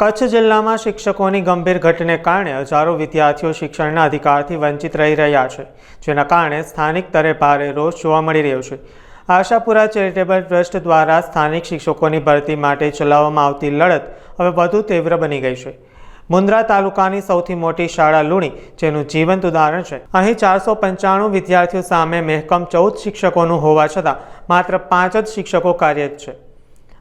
કચ્છ જિલ્લામાં શિક્ષકોની ગંભીર ઘટને કારણે હજારો વિદ્યાર્થીઓ શિક્ષણના અધિકારથી વંચિત રહી રહ્યા છે, જેના કારણે સ્થાનિક સ્તરે ભારે રોષ જોવા મળી રહ્યો છે. આશાપુરા ચેરિટેબલ ટ્રસ્ટ દ્વારા સ્થાનિક શિક્ષકોની ભરતી માટે ચલાવવામાં આવતી લડત હવે વધુ તીવ્ર બની ગઈ છે. મુન્દ્રા તાલુકાની સૌથી મોટી શાળા લુણી, જેનું જીવંત ઉદાહરણ છે. અહીં ચારસો પંચાણું વિદ્યાર્થીઓ સામે મહેકમ ચૌદ શિક્ષકોનું હોવા છતાં માત્ર પાંચ જ શિક્ષકો કાર્યરત છે.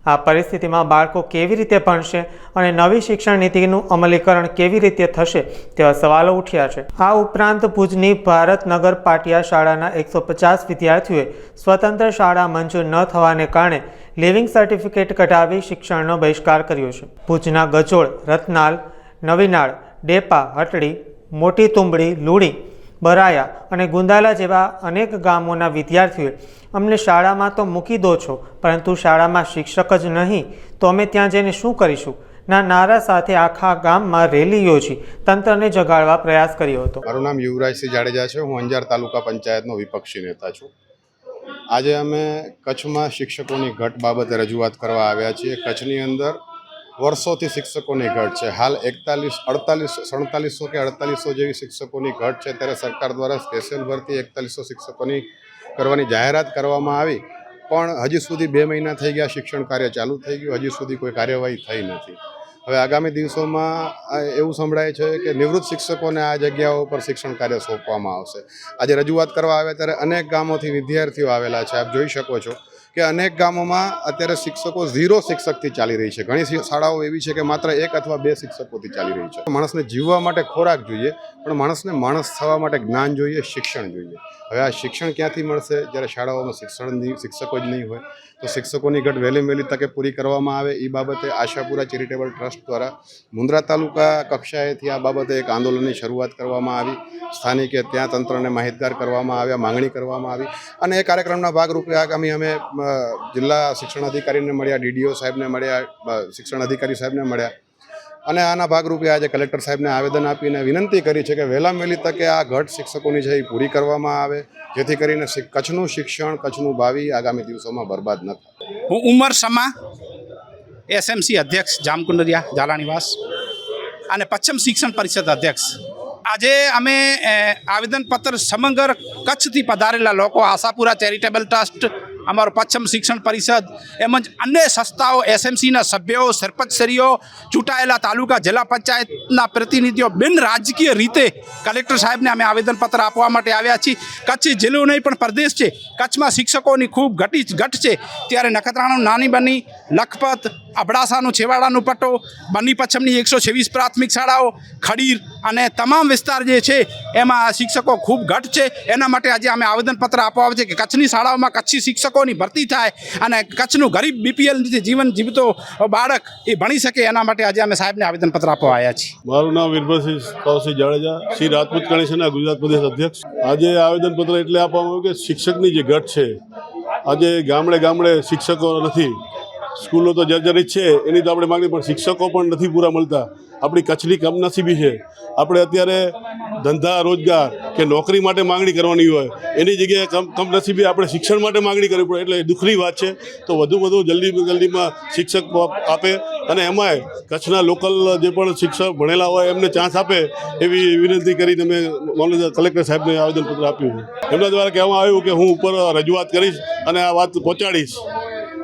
આ પરિસ્થિતિમાં બાળકો કેવી રીતે ભણશે અને નવી શિક્ષણ નીતિનું અમલીકરણ કેવી રીતે થશે તેવા સવાલો ઉઠ્યા છે. આ ઉપરાંત ભુજની ભારતનગર પાટિયા શાળાના એકસો પચાસ વિદ્યાર્થીઓએ સ્વતંત્ર શાળા મંજૂર ન થવાને કારણે લિવિંગ સર્ટિફિકેટ કઢાવી શિક્ષણનો બહિષ્કાર કર્યો છે. ભુજના ગજોળ, રતનાલ, નવીનાળ, ડેપા, હટડી, મોટી તુંબડી, લુણી બરાયા અને ગુંદાલા જેવા અનેક ગામોના વિદ્યાર્થીઓએ અમને શાળામાં તો મૂકી દો છો, પરંતુ શાળામાં શિક્ષક જ નહીં, તો અમે ત્યાં જઈને શું કરીશું? ના, નારા સાથે આખા ગામમાં રેલી યોજી, તંત્રને જગાડવા પ્રયાસ કર્યો હતો. મારું નામ યુવરાજસિંહ જાડેજા છે, હું અંજાર તાલુકા પંચાયતનો વિપક્ષી નેતા છું. આજે અમે કચ્છમાં શિક્ષકોની ઘટ બાબતે રજૂઆત કરવા આવ્યા છીએ. કચ્છની અંદર વર્ષોથી શિક્ષકોની ઘટ છે. હાલ એકતાલીસ, અડતાલીસ, સડતાલીસો કે અડતાલીસો જેવી શિક્ષકોની ઘટ છે ત્યારે સરકાર દ્વારા સ્પેશિયલ ભરતી એકતાલીસો શિક્ષકોની કરવાની જાહેરાત કરવામાં આવી. પણ હજી સુધી બે મહિના થઈ ગયા, શિક્ષણ કાર્ય ચાલુ થઈ ગયું. હજી સુધી કોઈ કાર્યવાહી થઈ નથી. હવે આગામી દિવસોમાં એવું સંભળાય છે કે નિવૃત્ત શિક્ષકોને આ જગ્યાઓ પર શિક્ષણ કાર્ય સોંપવામાં આવશે. આજે રજૂઆત કરવા આવ્યા ત્યારે અનેક ગામોથી વિદ્યાર્થીઓ આવેલા છે. આપ જોઈ શકો છો કે અનેક ગામોમાં અત્યારે શિક્ષકો ઝીરો શિક્ષકથી ચાલી રહી છે. ઘણી શાળાઓ એવી છે કે માત્ર એક અથવા બે શિક્ષકોથી ચાલી રહી છે. માણસને જીવવા માટે ખોરાક જોઈએ, પણ માણસને માણસ થવા માટે જ્ઞાન જોઈએ, શિક્ષણ જોઈએ. હવે આ શિક્ષણ ક્યાંથી મળશે? જ્યારે શાળાઓમાં શિક્ષણ નહીં શિક્ષકો જ નહીં હોય, તો શિક્ષકોની ઘટ વહેલી વહેલી તકે પૂરી કરવામાં આવે. એ બાબતે આશાપુરા ચેરિટેબલ ટ્રસ્ટ દ્વારા મુન્દ્રા તાલુકા કક્ષાએથી આ બાબતે એક આંદોલનની શરૂઆત કરવામાં આવી. સ્થાનિકે ત્યાં તંત્રને માહિતગાર કરવામાં આવ્યા, માંગણી કરવામાં આવી. અને એ કાર્યક્રમના ભાગરૂપે આગામી અમે જિલ્લા શિક્ષણ અધિકારીને મળ્યા, ડીડીઓ સાહેબને મળ્યા શિક્ષણ અધિકારી સાહેબને મળ્યા. અને આના ભાગરૂપે આજે કલેક્ટર સાહેબને આવેદન આપીને વિનંતી કરી છે કે વહેલા વહેલી તકે આ ઘટ શિક્ષકોની છે એ પૂરી કરવામાં આવે, જેથી કરીને કચ્છનું શિક્ષણ, કચ્છનું ભાવિ આગામી દિવસોમાં બરબાદ ન થાય. હું ઉમર સમા, એસએમસી અધ્યક્ષ જામકુંડરિયા ઝાલા અને પશ્ચિમ શિક્ષણ પરિષદ અધ્યક્ષ. આજે અમે આવેદનપત્ર સમગ્ર કચ્છથી પધારેલા લોકો આશાપુરા ચેરિટેબલ ટ્રસ્ટ અમારો પશ્ચિમ શિક્ષણ પરિષદ, એમજ અન્ય સંસ્થાઓ, એસએમસીના સભ્યો, સરપંચશ્રીઓ, ચૂંટાયેલા તાલુકા જિલ્લા પંચાયતના પ્રતિનિધિઓ બિન રાજકીય રીતે કલેક્ટર સાહેબને અમે આવેદનપત્ર આપવા માટે આવ્યા છીએ. કચ્છ જિલ્લો નહીં, પણ પ્રદેશ છે. કચ્છમાં શિક્ષકોની ખૂબ ઘટી ઘટ છે. ત્યારે નખત્રાણું નાની બની, લખપત અબડાસાનું છેવાડાનું પટ્ટો, બન્ની પચ્છમની એકસો છવ્વીસ પ્રાથમિક શાળાઓ, ખડીર અને તમામ વિસ્તાર જે છે એમાં શિક્ષકો ખૂબ ઘટ છે. એના માટે આજે અમે આવેદનપત્ર આપવા આવે છે કે કચ્છની શાળાઓમાં કચ્છી શિક્ષકોની ભરતી થાય અને કચ્છનું ગરીબ બીપીએલ જીવન જીવતો બાળક એ ભણી શકે એના માટે આજે અમે સાહેબને આવેદનપત્ર આપવા આવ્યા છીએ. મારું નામ વીરભદ્રસિંહ કૌશિક જાડેજા, શ્રી રાજપૂત ગણેશના ગુજરાત પ્રદેશ અધ્યક્ષ. આજે આવેદનપત્ર એટલે આપવામાં આવ્યું કે શિક્ષકની જે ઘટ છે, આજે ગામડે ગામડે શિક્ષકો નથી સ્કૂલો તો જર્જરિત છે, એની તો આપણે માગણી, પણ શિક્ષકો પણ નથી પૂરા મળતા. આપણી કચ્છની કમનસીબી છે. આપણે અત્યારે ધંધા, રોજગાર કે નોકરી માટે માંગણી કરવાની હોય, એની જગ્યાએ કમ, કમનસીબી આપણે શિક્ષણ માટે માંગણી કરવી પડે, એટલે દુઃખની વાત છે. તો વધુ વધુ જલ્દી જલ્દીમાં શિક્ષક આપે અને એમાંય કચ્છના લોકલ જે પણ શિક્ષક ભણેલા હોય, એમને ચાન્સ આપે એવી વિનંતી કરીને મેં મામલતદાર કલેક્ટર સાહેબને આવેદનપત્ર આપ્યું એમના દ્વારા કહેવામાં આવ્યું કે હું ઉપર રજૂઆત કરીશ અને આ વાત પહોંચાડીશ.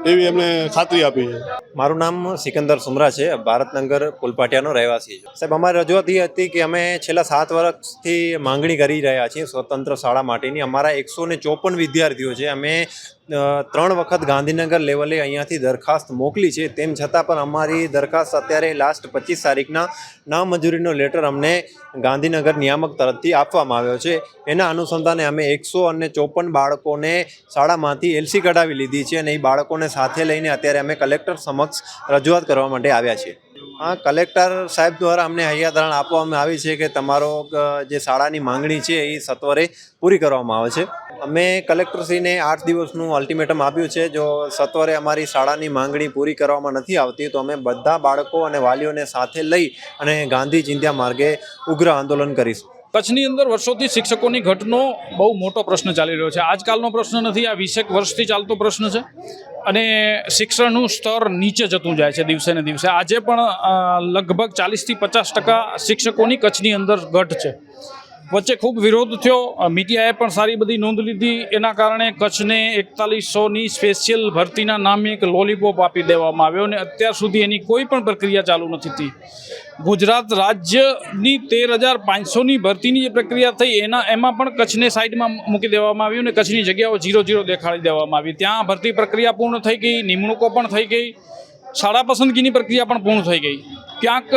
એવી એમને ખાતરી આપી છે. મારું નામ સિકંદર સુમરા છે. ભારતનગર પુલપાટિયાનો રહેવાસી છે. સાહેબ, અમારી રજૂઆત એ હતી કે અમે છેલ્લા સાત વર્ષથી માંગણી કરી રહ્યા છીએ સ્વતંત્ર શાળા માટેની. અમારા એકસો ને ચોપન વિદ્યાર્થીઓ છે. અમે ત્રણ વખત ગાંધીનગર લેવલે અહીંયાથી દરખાસ્ત મોકલી છે. તેમ છતાં પણ અમારી દરખાસ્ત અત્યારે લાસ્ટ પચીસ તારીખના નામંજૂરીનો લેટર અમને ગાંધીનગર નિયામક તરફથી આપવામાં આવ્યો છે. એના અનુસંધાને અમે એકસો અને ચોપન બાળકોને શાળામાંથી એલસી કઢાવી લીધી છે અને એ બાળકોને સાથે લઈને અત્યારે અમે કલેક્ટર સમક્ષ રજૂઆત કરવા માટે આવ્યા છીએ. હા કલેક્ટર સાહેબ દ્વારા અમને હૈયાધારણ આપવામાં આવી છે કે તમારો જે શાળાની માંગણી છે એ સત્વરે પૂરી કરવામાં આવે છે. અમે કલેક્ટરશ્રીને આઠ દિવસનું અલ્ટિમેટમ આપ્યું છે. જો સત્વરે અમારી શાળાની માંગણી પૂરી કરવામાં નથી આવતી, તો અમે બધા બાળકો અને વાલીઓને સાથે લઈ અને ગાંધી ચિંધ્યા માર્ગે ઉગ્ર આંદોલન કરીશું. કચ્છની અંદર વર્ષોથી શિક્ષકોની ઘટનો બહુ મોટો પ્રશ્ન ચાલી રહ્યો છે. આજકાલનો પ્રશ્ન નથી, આ વીસેક વર્ષથી ચાલતો પ્રશ્ન છે. અને શિક્ષણનું સ્તર નીચે જતું જાય છે દિવસે ને દિવસે. આજે પણ લગભગ ચાલીસથી પચાસ ટકા શિક્ષકોની કચ્છની અંદર ઘટ છે. વચ્ચે ખૂબ વિરોધ થયો. મીડિયાએ પણ સારી બધી નોંધ લીધી. એના કારણે કચ્છને એકતાલીસોની સ્પેશિયલ ભરતીના નામે એક લોલીપોપ આપી દેવામાં આવ્યો અને અત્યાર સુધી એની કોઈ પણ પ્રક્રિયા ચાલુ નથી થઈ. ગુજરાત રાજ્યની તેર હજાર પાંચસોની ભરતીની જે પ્રક્રિયા થઈ, એના, એમાં પણ કચ્છને સાઈડમાં મૂકી દેવામાં આવ્યું અને કચ્છની જગ્યાઓ ઝીરો ઝીરો દેખાડી દેવામાં આવી. ત્યાં ભરતી પ્રક્રિયા પૂર્ણ થઈ ગઈ, નિમણૂકો પણ થઈ ગઈ. શાળા પસંદગીની પ્રક્રિયા પણ પૂર્ણ થઈ ગઈ. ક્યાંક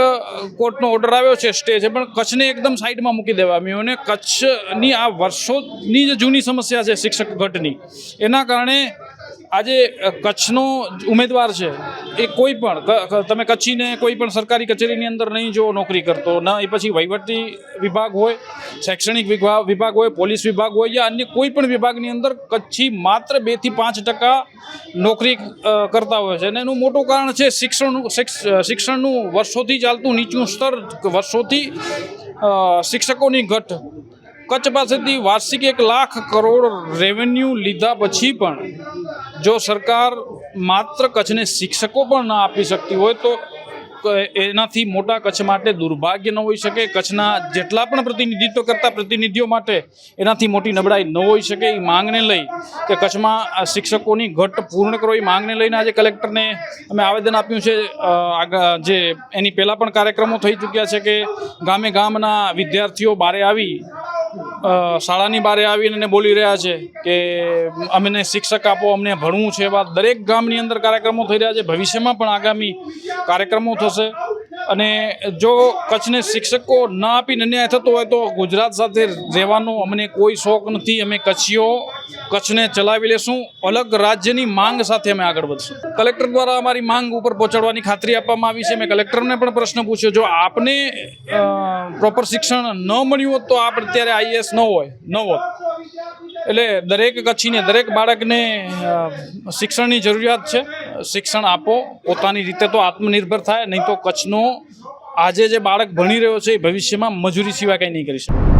કોર્ટનો ઓર્ડર આવ્યો છે, સ્ટે છે, પણ કચ્છને એકદમ સાઈડમાં મૂકી દેવામાં આવ્યું અને કચ્છની આ વર્ષોની જે જૂની સમસ્યા છે શિક્ષક ઘટની. એના કારણે આજે કચ્છનો ઉમેદવાર છે, એ કોઈ પણ તમે કચ્છીને કોઈ પણ સરકારી કચેરીની અંદર નહીં જો નોકરી કરતો, ન, એ પછી વહીવટી વિભાગ હોય, શૈક્ષણિક વિભાગ વિભાગ હોય, પોલીસ વિભાગ હોય યા અન્ય કોઈ પણ વિભાગની અંદર કચ્છી માત્ર બેથી પાંચ ટકા નોકરી કરતા હોય છે. અને એનું મોટું કારણ છે શિક્ષણનું શિક્ષ- શિક્ષણનું વર્ષોથી ચાલતું નીચું સ્તર, વર્ષોથી શિક્ષકોની ઘટ. કચ્છ પાસેથી વાર્ષિક એક લાખ કરોડ રેવન્યુ લીધા પછી પણ જો સરકાર માત્ર કચ્છને શિક્ષકો પણ ના આપી શકતી હોય તો એનાથી મોટા કચ્છ માટે દુર્ભાગ્ય ન હોઈ શકે. કચ્છના જેટલા પણ પ્રતિનિધિત્વ કરતા પ્રતિનિધિઓ માટે એનાથી મોટી નબળાઈ ન હોઈ શકે. એ માંગને લઈ કે કચ્છમાં શિક્ષકોની ઘટ પૂર્ણ કરો. એ માંગને લઈને આજે કલેક્ટરને અમે આવેદન આપ્યું છે. જે એની પહેલાં પણ કાર્યક્રમો થઈ ચૂક્યા છે કે ગામે ગામના વિદ્યાર્થીઓ બારે આવી શાળાની બારે આવીને એને બોલી રહ્યા છે કે અમને શિક્ષક આપો, અમને ભણવું છે એવા દરેક ગામની અંદર કાર્યક્રમો થઈ રહ્યા છે. ભવિષ્યમાં પણ આગામી કાર્યક્રમો થશે. અને જો કચ્છને શિક્ષકો ના આપીને અન્યાય થતો હોય તો ગુજરાત સાથે રહેવાનો અમને કોઈ શોખ નથી. અમે કચ્છીઓ કચ્છને ચલાવી લેશું. અલગ રાજ્યની માંગ સાથે અમે આગળ વધશું. કલેક્ટર દ્વારા અમારી માંગ ઉપર પહોંચાડવાની ખાતરી આપવામાં આવી છે. મેં કલેક્ટરને પણ પ્રશ્ન પૂછ્યો. જો આપને પ્રોપર શિક્ષણ ન મળ્યું હોત તો આપ અત્યારે આઈએસ ન હોય, ન હોત. એટલે દરેક કચ્છીને, દરેક બાળકને શિક્ષણની જરૂરિયાત છે. શિક્ષણ આપો. પોતાની રીતે તો આત્મનિર્ભર થાય. નહીં તો કચ્છનો આજે જે બાળક ભણી રહ્યો છે, એ ભવિષ્યમાં મજૂરી સિવાય કંઈ નહીં કરી શકે.